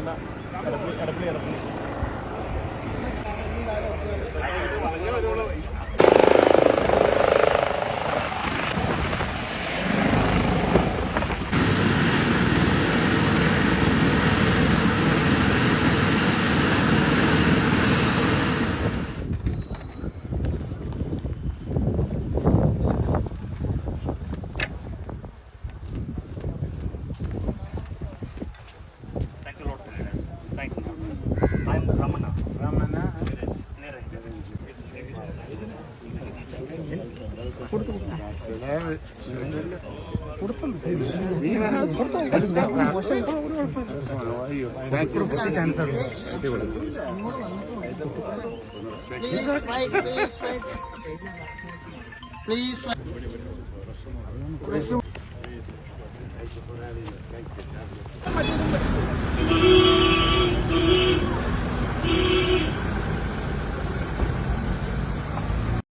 അല്ല Edappally Edappally please please Thank you.